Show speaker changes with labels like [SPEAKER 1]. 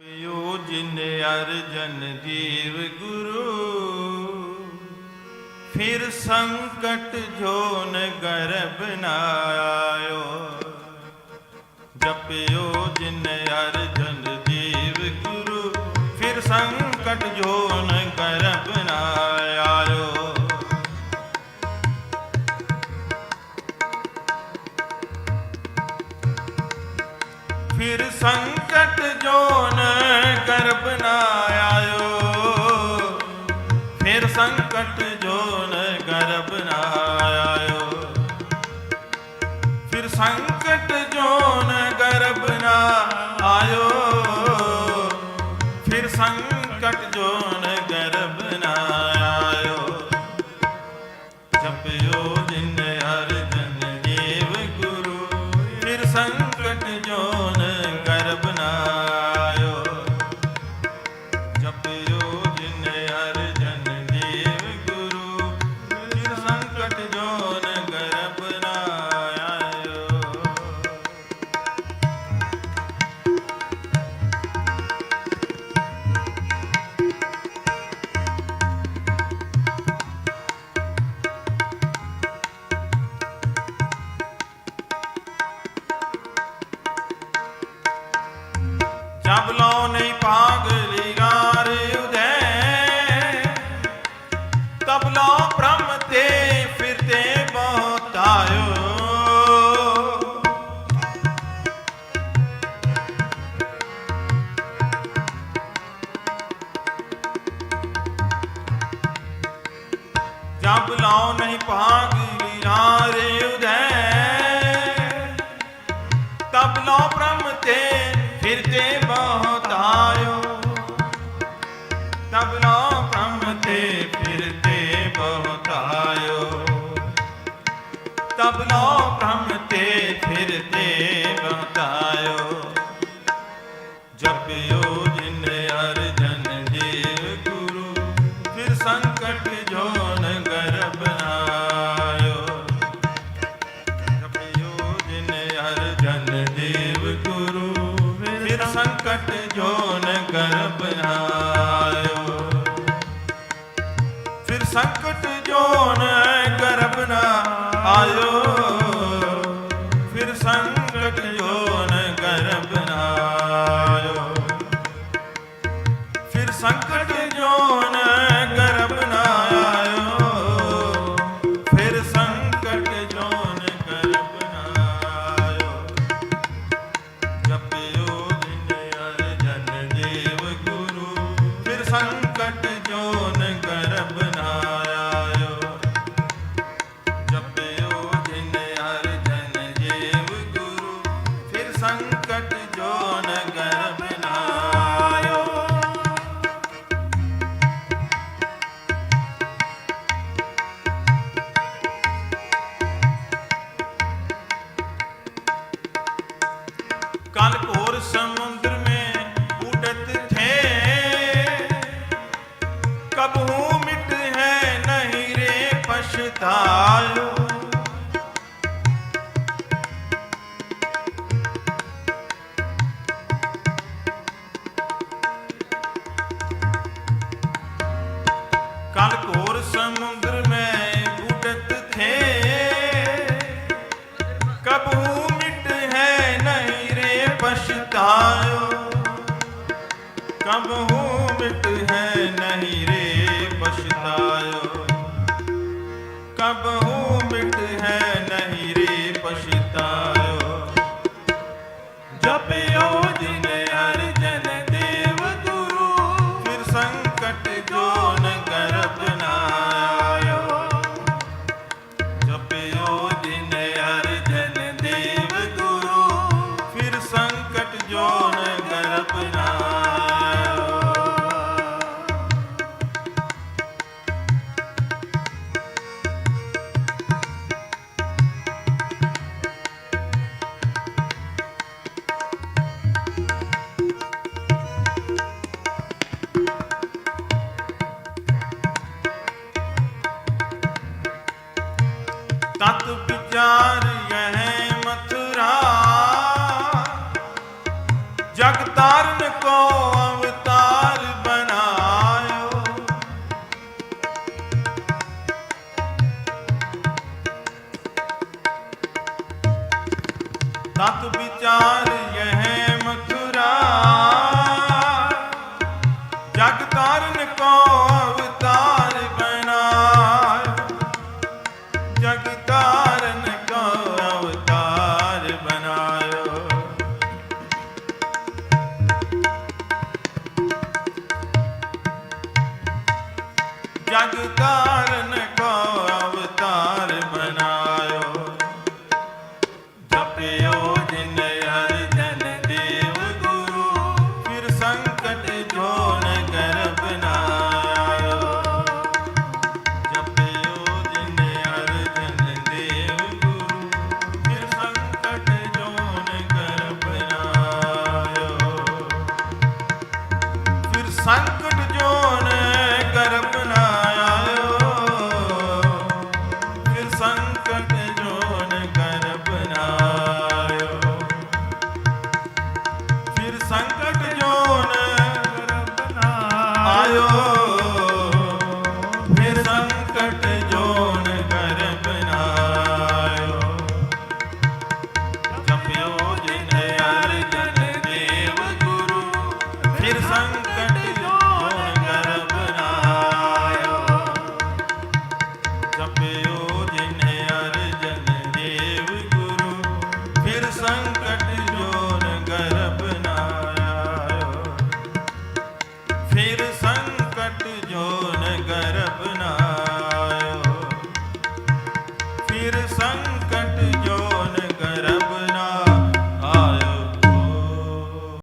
[SPEAKER 1] ਪਿਓ ਜਿਨ ਅਰਜਨ ਜੀਵ ਗੁਰੂ ਫਿਰ ਸੰਕਟ ਜੋਨ ਗਰਭ ਨਾ ਆਇਓ। ਜਪਿਓ ਜਿਨ ਅਰਜਨ ਫਿਰ ਸੰਕਟ ਜੋਨ ਗਰਭ ਨਾ ਆਇਓ ਫਿਰ ਸੰਕਟ ਜੋਨ ਗਰਭ ਨਾ ਆਇਓ ਫਿਰ ਸੰਕਟ ਜੋਨ ਗਰਭ ਨਾ ਆਇਓ ਫਿਰ ਸੰਕਟ ਜੋਨ ਗਰਭ ਨਾ ਆਇਓ ਜਪਿਓ ਜਿਨ ਜਬ ਨਹੀਂ ਭਾਗ ਲਿਗਾਰ ਉਦੈ। ਤਬ ਲੋ ਬ੍ਰਹਮ ਤੇ ਫਿਰਤੇ ਬਹੁਤ ਆਇਓ। ਜਬ ਲਾਉ ਨਹੀਂ ਭਾਗ ਲੀਲਾਰੇ ਉਦੈ। ਫਿਰਤੇ ਬਹੁਤ ਜਪਿਓ ਜਿਨ ਅਰਜਨ ਜੀਵ ਗੁਰੂ, ਫਿਰ ਸੰਕਟ ਜੋਨ ਗਰਭ ਆਇਓ ਜਪਿਓ ਜਿਨ ਅਰਜਨ ਦੇਵ ਗੁਰੂ, ਫਿਰ ਸੰਕਟ ਜੋਨ ਗਰਬ ਆਇਓ ਫਿਰ ਸੰਕਟ ਜੋਨ ਗਰਭ ਨਾ ਆਇਓ। ਪ੍ਰਭ ਹੋ ਜਗ ਕਾਰਨ ਕੋ ਅਵਤਾਰ ਬਨਾਇਓ ਜਪਿਓ ਸੰਕਟ ਜੋਨ ਗਰਬ ਨਾਇਓ। ਜਪਿਓ ਜਿਨ ਅਰਜਨ ਦੇਵ ਗੁਰੂ, ਫਿਰ ਸੰਕਟ ਜੋਨ ਗਰਬ ਨਾਇਓ। ਜਪਿਓ ਜਿਨ ਅਰਜਨ ਦੇਵ ਗੁਰੂ, ਫਿਰ ਸੰਕਟ ਜੋਨ ਗਰਬ ਨਾਇਓ। ਫਿਰ ਸੰਕਟ ਜੋਨ